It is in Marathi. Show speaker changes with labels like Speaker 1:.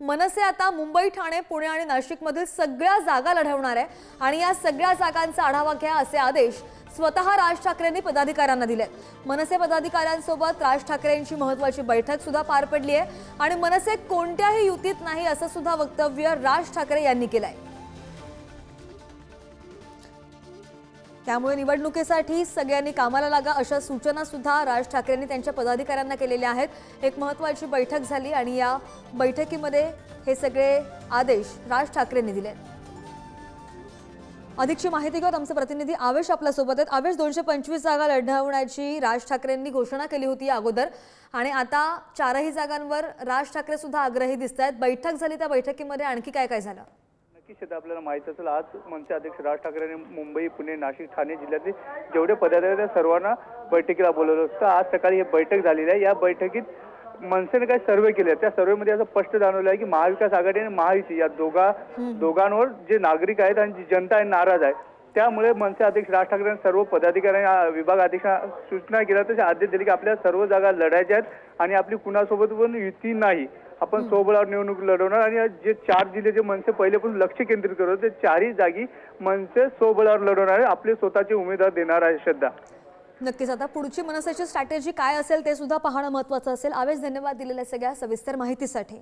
Speaker 1: मनसे आता मुंबई ठाणे पुणे आणि नाशिकमधील सगळ्या जागा लढवणार आहे आणि या सगळ्या जागांचा आढावा घ्या असे आदेश स्वतः राज ठाकरेंनी पदाधिकाऱ्यांना दिले. मनसे पदाधिकाऱ्यांसोबत राज ठाकरेंची महत्वाची बैठक सुद्धा पार पडली आहे आणि मनसे कोणत्याही युतीत नाही असं सुद्धा वक्तव्य राज ठाकरे यांनी केलंय. त्यामुळे निवडणुकीसाठी सगळ्यांनी कामाला लागा अशा सूचना सुद्धा राज ठाकरेंनी त्यांच्या पदाधिकाऱ्यांना केलेल्या आहेत. एक महत्त्वाची बैठक झाली आणि या बैठकीमध्ये हे सगळे आदेश राज ठाकरेंनी दिले. अधिकची माहिती घेऊन आमचे प्रतिनिधी आवेश आपल्यासोबत आहेत. आवेश दोनशे पंचवीस जागा लढवण्याची राज ठाकरेंनी घोषणा केली होती अगोदर. आणि आता चारही जागांवर राज ठाकरे सुद्धा आग्रही दिसत आहेत बैठक झाली त्या बैठकीमध्ये आणखी काय काय झालं?
Speaker 2: नक्कीच आपल्याला माहीत असेल. आज मनसे अध्यक्ष राज ठाकरेंनी मुंबई पुणे नाशिक ठाणे जिल्ह्यातील जेवढे पदाधिकारी त्या सर्वांना बैठकीला बोलवलं होतं. आज सकाळी ही बैठक झालेली आहे. या बैठकीत मनसेने काही सर्वे केले. त्या सर्वेमध्ये असं स्पष्ट जाणवलं आहे की महाविकास आघाडी आणि महायुती या दोघा दोघांवर जे नागरिक आहेत आणि जी जनता आहे नाराज आहे. त्यामुळे मनसे अध्यक्ष राज ठाकरे यांनी सर्व पदाधिकाऱ्यांनी आ, विभाग अध्यक्षांना सूचना केल्या तसे आदेश दिले की आपल्या सर्व जागा लढायच्या आहेत आणि आपली कुणासोबत पण युती नाही. आपण सोबळावर निवडणूक लढवणार आणि जे चार जिल्हे जे मनसे पहिलेपासून लक्ष केंद्रित करत होते, ते चारही जागी मनसे सोबळावर लढवणार आहे आपले स्वतःचे उमेदवार देणार आहे श्रद्धा.
Speaker 1: नक्कीच. आता पुढची मनसेची स्ट्रॅटेजी काय असेल ते सुद्धा पाहणं महत्वाचं असेल. आवेश धन्यवाद दिलेल्या सगळ्या सविस्तर माहितीसाठी.